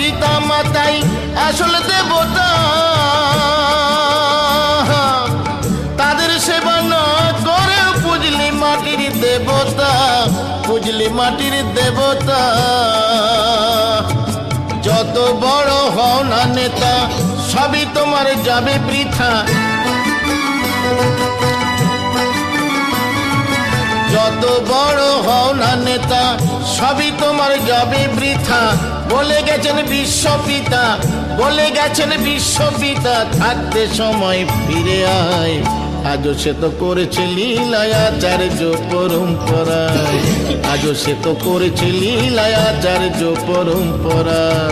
পিতা মাতাই আসল দেবতা। তাদের সেবা না করে পুজলি মাটির দেবতা পুজলি মাটির দেবতা। যত বড় হও না নেতা, সবই তোমার যাবে বৃথা। যত বড় হও না নেতা, সবই তোমার যাবে বৃথা। বলে গেছেন বিশ্বপিতা, বলে গেছেন বিশ্বপিতা, থাকতে সময় ফিরে আয়। আজও সে তো করেছে লীলায় আচার্য পরম্পরায় আজও সে তো করেছে লীলায় আচার্য পরম্পরায়